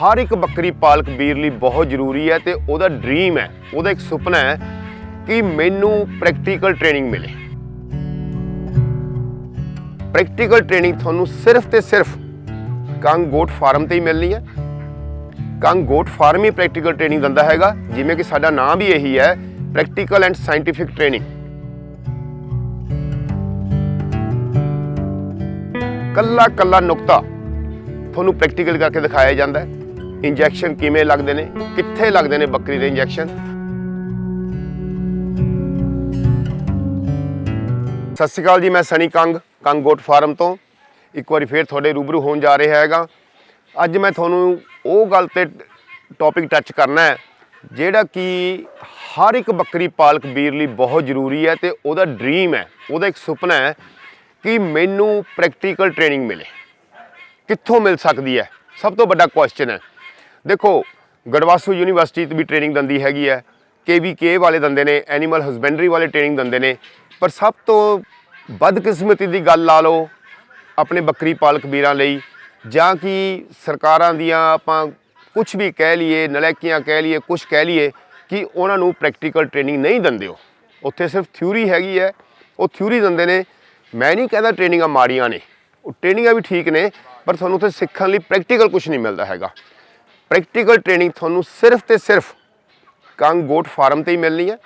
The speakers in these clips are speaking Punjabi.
ਹਰ ਇੱਕ ਬੱਕਰੀ ਪਾਲਕ ਵੀਰ ਲਈ ਬਹੁਤ ਜ਼ਰੂਰੀ ਹੈ ਤੇ ਉਹਦਾ ਡ੍ਰੀਮ ਹੈ, ਉਹਦਾ ਇੱਕ ਸੁਪਨਾ ਹੈ ਕਿ ਮੈਨੂੰ ਪ੍ਰੈਕਟੀਕਲ ਟ੍ਰੇਨਿੰਗ ਮਿਲੇ। ਪ੍ਰੈਕਟੀਕਲ ਟ੍ਰੇਨਿੰਗ ਤੁਹਾਨੂੰ ਸਿਰਫ ਤੇ ਸਿਰਫ ਕੰਗ ਗੋਟ ਫਾਰਮ ਤੇ ਹੀ ਮਿਲਣੀ ਹੈ। ਕੰਗ ਗੋਟ ਫਾਰਮ ਹੀ ਪ੍ਰੈਕਟੀਕਲ ਟ੍ਰੇਨਿੰਗ ਦਿੰਦਾ ਹੈਗਾ, ਜਿਵੇਂ ਕਿ ਸਾਡਾ ਨਾਮ ਵੀ ਇਹੀ ਹੈ ਪ੍ਰੈਕਟੀਕਲ ਐਂਡ ਸਾਇੰਟੀਫਿਕ ਟ੍ਰੇਨਿੰਗ ਕੱਲਾ ਕੱਲਾ ਨੁਕਤਾ ਤੁਹਾਨੂੰ ਪ੍ਰੈਕਟੀਕਲ ਕਰਕੇ ਦਿਖਾਇਆ ਜਾਂਦਾ ਹੈ। ਇੰਜੈਕਸ਼ਨ ਕਿਵੇਂ ਲੱਗਦੇ ਨੇ, ਕਿੱਥੇ ਲੱਗਦੇ ਨੇ ਬੱਕਰੀ ਦੇ ਇੰਜੈਕਸ਼ਨ? ਸਤਿ ਸ਼੍ਰੀ ਅਕਾਲ ਜੀ, ਮੈਂ ਸਨੀ ਕੰਗ ਕੰਗ ਗੋਟ ਫਾਰਮ ਤੋਂ। ਇੱਕ ਵਾਰੀ ਫੇਰ ਤੁਹਾਡੇ ਰੂਬਰੂ ਹੋਣ ਜਾ ਰਿਹਾ ਹੈਗਾ। ਅੱਜ ਮੈਂ ਤੁਹਾਨੂੰ ਉਹ ਗੱਲ ਤੇ ਟੌਪਿਕ ਟੱਚ ਕਰਨਾ ਹੈ, ਜਿਹੜਾ ਕਿ ਹਰ ਇੱਕ ਬੱਕਰੀ ਪਾਲਕ ਵੀਰ ਲਈ ਬਹੁਤ ਜ਼ਰੂਰੀ ਹੈ ਤੇ ਉਹਦਾ ਡ੍ਰੀਮ ਹੈ, ਉਹਦਾ ਇੱਕ ਸੁਪਨਾ ਹੈ ਕਿ ਮੈਨੂੰ ਪ੍ਰੈਕਟੀਕਲ ਟ੍ਰੇਨਿੰਗ ਮਿਲੇ। ਕਿੱਥੋਂ ਮਿਲ ਸਕਦੀ ਹੈ? ਸਭ ਤੋਂ ਵੱਡਾ ਕੁਐਸਚਨ ਹੈ। ਦੇਖੋ, ਗੜਵਾਸੂ ਯੂਨੀਵਰਸਿਟੀ ਤੋਂ ਵੀ ਟ੍ਰੇਨਿੰਗ ਦਿੰਦੀ ਹੈਗੀ ਹੈ। ਕੇਵੀਕੇ ਵਾਲੇ ਦਿੰਦੇ ਨੇ ਐਨੀਮਲ ਹਸਬੈਂਡਰੀ ਵਾਲੇ ਟ੍ਰੇਨਿੰਗ ਦਿੰਦੇ ਨੇ। ਪਰ ਸਭ ਤੋਂ ਬਦਕਿਸਮਤੀ ਦੀ ਗੱਲ ਲਾ ਲਓ, ਆਪਣੇ ਬੱਕਰੀ ਪਾਲਕ ਵੀਰਾਂ ਲਈ, ਜਾਂ ਕਿ ਸਰਕਾਰਾਂ ਦੀਆਂ ਆਪਾਂ ਕੁਝ ਵੀ ਕਹਿ ਲਈਏ, ਨਲੈਕੀਆਂ ਕਹਿ ਲਈਏ ਕੁਝ ਕਹਿ ਲਈਏ, ਕਿ ਉਹਨਾਂ ਨੂੰ ਪ੍ਰੈਕਟੀਕਲ ਟ੍ਰੇਨਿੰਗ ਨਹੀਂ ਦਿੰਦੇ ਹੋ ਉੱਥੇ ਸਿਰਫ ਥਿਊਰੀ ਹੈਗੀ ਹੈ। ਉਹ ਥਿਊਰੀ ਦਿੰਦੇ ਨੇ, ਮੈਂ ਨਹੀਂ ਕਹਿੰਦਾ ਟ੍ਰੇਨਿੰਗਾਂ ਮਾੜੀਆਂ ਨੇ। ਉਹ ਟ੍ਰੇਨਿੰਗਾਂ ਵੀ ਠੀਕ ਨੇ, ਪਰ ਤੁਹਾਨੂੰ ਉੱਥੇ ਸਿੱਖਣ ਲਈ ਪ੍ਰੈਕਟੀਕਲ ਕੁਝ ਨਹੀਂ ਮਿਲਦਾ ਹੈਗਾ। ਪ੍ਰੈਕਟੀਕਲ ਟ੍ਰੇਨਿੰਗ ਤੁਹਾਨੂੰ ਸਿਰਫ ਤੇ ਸਿਰਫ ਕੰਗ ਗੋਟ ਫਾਰਮ ਤੇ ਹੀ ਮਿਲਣੀ ਹੈ।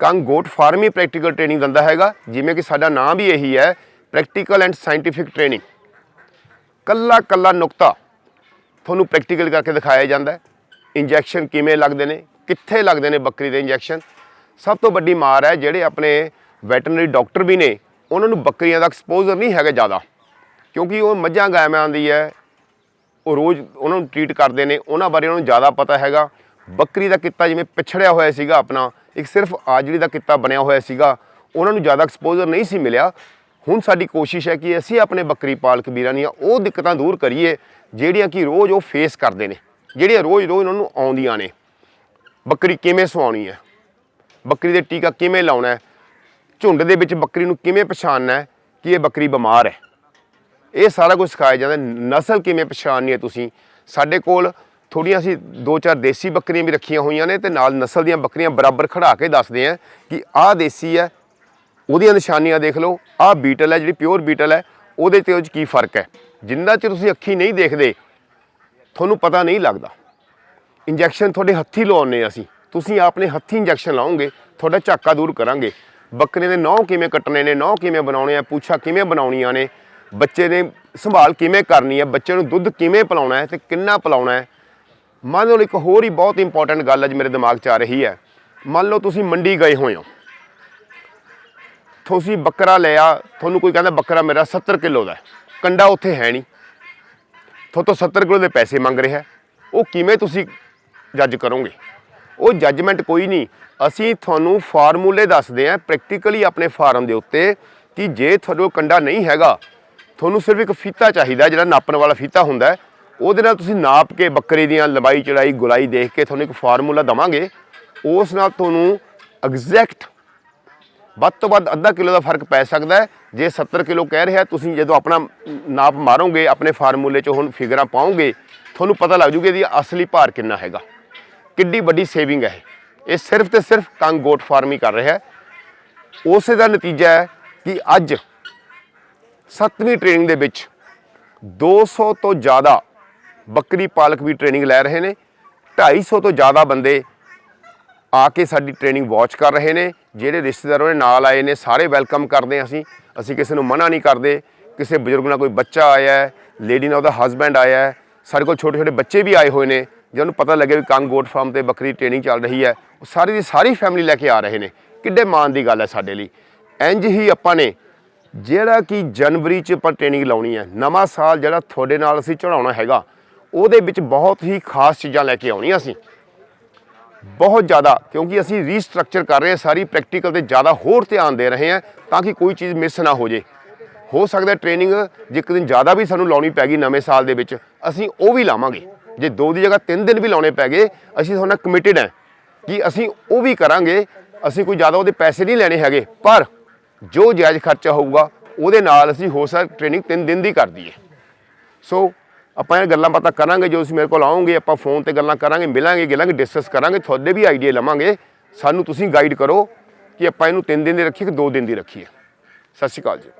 ਕੰਗ ਗੋਟ ਫਾਰਮ ਹੀ ਪ੍ਰੈਕਟੀਕਲ ਟ੍ਰੇਨਿੰਗ ਦਿੰਦਾ ਹੈਗਾ, ਜਿਵੇਂ ਕਿ ਸਾਡਾ ਨਾਮ ਵੀ ਇਹੀ ਹੈ ਪ੍ਰੈਕਟੀਕਲ ਐਂਡ ਸਾਇੰਟੀਫਿਕ ਟ੍ਰੇਨਿੰਗ ਕੱਲਾ ਕੱਲਾ ਨੁਕਤਾ ਤੁਹਾਨੂੰ ਪ੍ਰੈਕਟੀਕਲ ਕਰਕੇ ਦਿਖਾਇਆ ਜਾਂਦਾ ਹੈ। ਇੰਜੈਕਸ਼ਨ ਕਿਵੇਂ ਲੱਗਦੇ ਨੇ, ਕਿੱਥੇ ਲੱਗਦੇ ਨੇ ਬੱਕਰੀ ਦੇ ਇੰਜੈਕਸ਼ਨ ਸਭ ਤੋਂ ਵੱਡੀ ਮਾਰ ਹੈ ਜਿਹੜੇ ਆਪਣੇ ਵੈਟਰਨਰੀ ਡਾਕਟਰ ਵੀ ਨੇ, ਉਹਨਾਂ ਨੂੰ ਬੱਕਰੀਆਂ ਦਾ ਐਕਸਪੋਜ਼ਰ ਨਹੀਂ ਹੈਗਾ ਜ਼ਿਆਦਾ। ਕਿਉਂਕਿ ਉਹ ਮੱਝਾਂ ਗਾਵਾਂ ਦੀ ਹੈ ਉਹ ਰੋਜ਼ ਉਹਨਾਂ ਨੂੰ ਟ੍ਰੀਟ ਕਰਦੇ ਨੇ, ਉਹਨਾਂ ਬਾਰੇ ਉਹਨਾਂ ਨੂੰ ਜ਼ਿਆਦਾ ਪਤਾ ਹੈਗਾ। ਬੱਕਰੀ ਦਾ ਕਿੱਤਾ ਜਿਵੇਂ ਪਿਛੜਿਆ ਹੋਇਆ ਸੀਗਾ ਆਪਣਾ, ਇੱਕ ਸਿਰਫ ਆਜੜੀ ਦਾ ਕਿੱਤਾ ਬਣਿਆ ਹੋਇਆ ਸੀਗਾ, ਉਹਨਾਂ ਨੂੰ ਜ਼ਿਆਦਾ ਐਕਸਪੋਜ਼ਰ ਨਹੀਂ ਸੀ ਮਿਲਿਆ। ਹੁਣ ਸਾਡੀ ਕੋਸ਼ਿਸ਼ ਹੈ ਕਿ ਅਸੀਂ ਆਪਣੇ ਬੱਕਰੀ ਪਾਲਕ ਵੀਰਾਂ ਦੀਆਂ ਉਹ ਦਿੱਕਤਾਂ ਦੂਰ ਕਰੀਏ, ਜਿਹੜੀਆਂ ਕਿ ਰੋਜ਼ ਉਹ ਫੇਸ ਕਰਦੇ ਨੇ, ਜਿਹੜੀਆਂ ਰੋਜ਼-ਰੋਜ਼ ਉਹਨਾਂ ਨੂੰ ਆਉਂਦੀਆਂ ਨੇ। ਬੱਕਰੀ ਕਿਵੇਂ ਸਵਾਉਣੀ ਹੈ? ਬੱਕਰੀ ਦੇ ਟੀਕਾ ਕਿਵੇਂ ਲਾਉਣਾ ਹੈ? ਝੁੰਡ ਦੇ ਵਿੱਚ ਬੱਕਰੀ ਨੂੰ ਕਿਵੇਂ ਪਛਾਣਨਾ ਹੈ ਕਿ ਇਹ ਬੱਕਰੀ ਬਿਮਾਰ ਹੈ? ਇਹ ਸਾਰਾ ਕੁਝ ਸਿਖਾਇਆ ਜਾਂਦਾ। ਨਸਲ ਕਿਵੇਂ ਪਛਾਣਨੀ ਹੈ ਤੁਸੀਂ? ਸਾਡੇ ਕੋਲ ਥੋੜੀਆਂ ਅਸੀਂ ਦੋ ਚਾਰ ਦੇਸੀ ਬੱਕਰੀਆਂ ਵੀ ਰੱਖੀਆਂ ਹੋਈਆਂ ਨੇ ਤੇ ਨਾਲ ਨਸਲ ਦੀਆਂ ਬੱਕਰੀਆਂ ਬਰਾਬਰ ਖੜਾ ਕੇ ਦੱਸਦੇ ਆ ਕਿ ਆਹ ਦੇਸੀ ਹੈ, ਉਹਦੀਆਂ ਨਿਸ਼ਾਨੀਆਂ ਦੇਖ ਲਓ, ਆਹ ਬੀਟਲ ਹੈ, ਜਿਹੜੀ ਪਿਓਰ ਬੀਟਲ ਹੈ, ਉਹਦੇ ਤੇ ਉਹ 'ਚ ਕੀ ਫ਼ਰਕ ਹੈ? ਜਿੰਨਾ ਚਿਰ ਤੁਸੀਂ ਅੱਖੀ ਨਹੀਂ ਦੇਖਦੇ, ਤੁਹਾਨੂੰ ਪਤਾ ਨਹੀਂ ਲੱਗਦਾ। ਇੰਜੈਕਸ਼ਨ ਤੁਹਾਡੇ ਹੱਥੀ ਲਵਾਉਣੇ ਅਸੀਂ। ਤੁਸੀਂ ਆਪਣੇ ਹੱਥੀ ਇੰਜੈਕਸ਼ਨ ਲਾਓਗੇ, ਤੁਹਾਡਾ ਝਾਕਾ ਦੂਰ ਕਰਾਂਗੇ। ਬੱਕਰੇ ਦੇ ਨਹੁੰ ਕਿਵੇਂ ਕੱਟਣੇ ਨੇ, ਨਹੁੰ ਕਿਵੇਂ ਬਣਾਉਣੇ ਆ, ਪੂਛਾ ਕਿਵੇਂ ਬਣਾਉਣੀਆਂ ਨੇ ਬੱਚੇ ਨੇ ਸੰਭਾਲ ਕਿਵੇਂ ਕਰਨੀ ਹੈ, ਬੱਚੇ ਨੂੰ ਦੁੱਧ ਕਿਵੇਂ ਪਿਲਾਉਣਾ ਹੈ ਤੇ ਕਿੰਨਾ ਪਿਲਾਉਣਾ ਹੈ। ਮੰਨ ਲਓ ਇੱਕ ਹੋਰ ਹੀ ਬਹੁਤ ਇੰਪੋਰਟੈਂਟ ਗੱਲ ਅੱਜ ਮੇਰੇ ਦਿਮਾਗ 'ਚ ਆ ਰਹੀ ਹੈ। ਮੰਨ ਲਓ ਤੁਸੀਂ ਮੰਡੀ ਗਏ ਹੋਏ ਹੋ। ਤੁਸੀਂ ਬੱਕਰਾ ਲਿਆ, ਤੁਹਾਨੂੰ ਕੋਈ ਕਹਿੰਦਾ ਬੱਕਰਾ ਮੇਰਾ 70 ਕਿਲੋ ਦਾ ਕੰਡਾ ਉੱਥੇ ਹੈ ਨਹੀਂ। ਤੁਹਾਡੇ ਤੋਂ 70 ਕਿਲੋ ਦੇ ਪੈਸੇ ਮੰਗ ਰਿਹਾ ਉਹ ਕਿਵੇਂ ਤੁਸੀਂ ਜੱਜ ਕਰੋਗੇ? ਉਹ ਜੱਜਮੈਂਟ ਕੋਈ ਨਹੀਂ। ਅਸੀਂ ਤੁਹਾਨੂੰ ਫਾਰਮੂਲੇ ਦੱਸਦੇ ਹਾਂ ਪ੍ਰੈਕਟੀਕਲੀ ਆਪਣੇ ਫਾਰਮ ਦੇ ਉੱਤੇ ਕਿ ਜੇ ਤੁਹਾਡੇ ਕੰਡਾ ਨਹੀਂ ਹੈਗਾ ਤੁਹਾਨੂੰ ਸਿਰਫ ਇੱਕ ਫੀਤਾ ਚਾਹੀਦਾ, ਜਿਹੜਾ ਨਾਪਣ ਵਾਲਾ ਫੀਤਾ ਹੁੰਦਾ ਉਹਦੇ ਨਾਲ ਤੁਸੀਂ ਨਾਪ ਕੇ ਬੱਕਰੇ ਦੀਆਂ ਲੰਬਾਈ, ਚੜਾਈ, ਗੁਲਾਈ ਦੇਖ ਕੇ ਤੁਹਾਨੂੰ ਇੱਕ ਫਾਰਮੂਲਾ ਦਵਾਂਗੇ। ਉਸ ਨਾਲ ਤੁਹਾਨੂੰ ਐਗਜ਼ੈਕਟ ਵੱਧ ਤੋਂ ਵੱਧ ਅੱਧਾ ਕਿਲੋ ਦਾ ਫ਼ਰਕ ਪੈ ਸਕਦਾ ਹੈ। ਜੇ 70 ਕਿਲੋ ਕਹਿ ਰਿਹਾ, ਤੁਸੀਂ ਜਦੋਂ ਆਪਣਾ ਨਾਪ ਮਾਰੋਗੇ, ਆਪਣੇ ਫਾਰਮੂਲੇ 'ਚ ਹੁਣ ਫਿਗਰਾਂ ਪਾਓਗੇ, ਤੁਹਾਨੂੰ ਪਤਾ ਲੱਗ ਜੂਗਾ ਇਹਦੀ ਅਸਲੀ ਭਾਰ ਕਿੰਨਾ ਹੈਗਾ। ਕਿੱਡੀ ਵੱਡੀ ਸੇਵਿੰਗ ਹੈ ਇਹ। ਇਹ ਸਿਰਫ ਤੇ ਸਿਰਫ ਕੰਗ ਗੋਟ ਫਾਰਮ ਹੀ ਕਰ ਰਿਹਾ ਹੈ। ਉਸੇ ਦਾ ਨਤੀਜਾ ਹੈ ਕਿ ਅੱਜ ਸੱਤਵੀਂ ਟ੍ਰੇਨਿੰਗ ਦੇ ਵਿੱਚ 200 ਤੋਂ ਜ਼ਿਆਦਾ ਬੱਕਰੀ ਪਾਲਕ ਵੀ ਟ੍ਰੇਨਿੰਗ ਲੈ ਰਹੇ ਨੇ 250 ਤੋਂ ਜ਼ਿਆਦਾ ਬੰਦੇ ਆ ਕੇ ਸਾਡੀ ਟ੍ਰੇਨਿੰਗ ਵਾਚ ਕਰ ਰਹੇ ਨੇ, ਜਿਹੜੇ ਰਿਸ਼ਤੇਦਾਰ ਉਹਦੇ ਨਾਲ ਆਏ ਨੇ, ਸਾਰੇ ਵੈਲਕਮ ਕਰਦੇ ਹਾਂ ਅਸੀਂ ਅਸੀਂ ਕਿਸੇ ਨੂੰ ਮਨਾ ਨਹੀਂ ਕਰਦੇ, ਕਿਸੇ ਬਜ਼ੁਰਗ ਨਾਲ ਕੋਈ ਬੱਚਾ ਆਇਆ ਹੈ ਲੇਡੀ ਨਾਲ ਉਹਦਾ ਹਸਬੈਂਡ ਆਇਆ ਹੈ, ਸਾਡੇ ਕੋਲ ਛੋਟੇ ਛੋਟੇ ਬੱਚੇ ਵੀ ਆਏ ਹੋਏ ਨੇ, ਜਿਹਨਾਂ ਨੂੰ ਪਤਾ ਲੱਗੇ ਵੀ ਕੰਗ ਗੋਟ ਫਾਰਮ ਤੇ ਬੱਕਰੀ ਟ੍ਰੇਨਿੰਗ ਚੱਲ ਰਹੀ ਹੈ, ਉਹ ਸਾਰੀ ਦੀ ਸਾਰੀ ਫੈਮਿਲੀ ਲੈ ਕੇ ਆ ਰਹੇ ਨੇ, ਕਿੱਡੇ ਮਾਣ ਦੀ ਗੱਲ ਹੈ ਸਾਡੇ ਲਈ। ਇੰਜ ਹੀ ਆਪਾਂ ਨੇ ਜਿਹੜਾ ਕਿ ਜਨਵਰੀ 'ਚ ਆਪਾਂ ਟ੍ਰੇਨਿੰਗ ਲਾਉਣੀ ਹੈ, ਨਵਾਂ ਸਾਲ ਜਿਹੜਾ ਤੁਹਾਡੇ ਨਾਲ ਅਸੀਂ ਚੜਾਉਣਾ ਹੈਗਾ, ਉਹਦੇ ਵਿੱਚ ਬਹੁਤ ਹੀ ਖਾਸ ਚੀਜ਼ਾਂ ਲੈ ਕੇ ਆਉਣੀਆਂ ਅਸੀਂ। ਬਹੁਤ ਜ਼ਿਆਦਾ, ਕਿਉਂਕਿ ਅਸੀਂ ਰੀਸਟਰਕਚਰ ਕਰ ਰਹੇ ਹਾਂ, ਸਾਰੀ ਪ੍ਰੈਕਟੀਕਲ ਤੇ ਜ਼ਿਆਦਾ ਹੋਰ ਧਿਆਨ ਦੇ ਰਹੇ ਹਾਂ, ਤਾਂ ਕਿ ਕੋਈ ਚੀਜ਼ ਮਿਸ ਨਾ ਹੋ ਜੇ। ਹੋ ਸਕਦਾ ਟ੍ਰੇਨਿੰਗ ਜੇ ਇੱਕ ਦਿਨ ਜ਼ਿਆਦਾ ਵੀ ਸਾਨੂੰ ਲਾਉਣੀ ਪੈ ਗਈ ਨਵੇਂ ਸਾਲ ਦੇ ਵਿੱਚ, ਅਸੀਂ ਉਹ ਵੀ ਲਾਵਾਂਗੇ। ਜੇ ਦੋ ਦੀ ਜਗ੍ਹਾ ਤਿੰਨ ਦਿਨ ਵੀ ਲਾਉਣੇ ਪੈ ਗਏ, ਅਸੀਂ ਤੁਹਾਡਾ ਕਮਿਟਿਡ ਹੈ ਕਿ ਅਸੀਂ ਉਹ ਵੀ ਕਰਾਂਗੇ, ਅਸੀਂ ਕੋਈ ਜ਼ਿਆਦਾ ਉਹਦੇ ਪੈਸੇ ਨਹੀਂ ਲੈਣੇ ਹੈਗੇ, ਪਰ ਜੋ ਜਾਇਜ਼ ਖਰਚਾ ਹੋਊਗਾ, ਉਹਦੇ ਨਾਲ ਅਸੀਂ ਹੋ ਸਕਦਾ ਟ੍ਰੇਨਿੰਗ ਤਿੰਨ ਦਿਨ ਦੀ ਕਰ ਦਈਏ। ਸੋ ਆਪਾਂ ਇਹ ਗੱਲਾਂ ਬਾਤਾਂ ਕਰਾਂਗੇ ਜੋ ਤੁਸੀਂ ਮੇਰੇ ਕੋਲ ਆਉਂਗੇ ਆਪਾਂ ਫੋਨ ਤੇ ਗੱਲਾਂ ਕਰਾਂਗੇ, ਮਿਲਾਂਗੇ, ਗਿਲਾਂਗੇ ਡਿਸਕਸ ਕਰਾਂਗੇ, ਤੁਹਾਡੇ ਵੀ ਆਈਡੀਆ ਲਵਾਂਗੇ। ਸਾਨੂੰ ਤੁਸੀਂ ਗਾਈਡ ਕਰੋ ਕਿ ਆਪਾਂ ਇਹਨੂੰ 3 ਦਿਨ ਦੀ ਰੱਖੀਏ ਕਿ 2 ਦਿਨ ਦੀ ਰੱਖੀਏ। ਸਤਿ ਸ਼੍ਰੀ ਅਕਾਲ ਜੀ।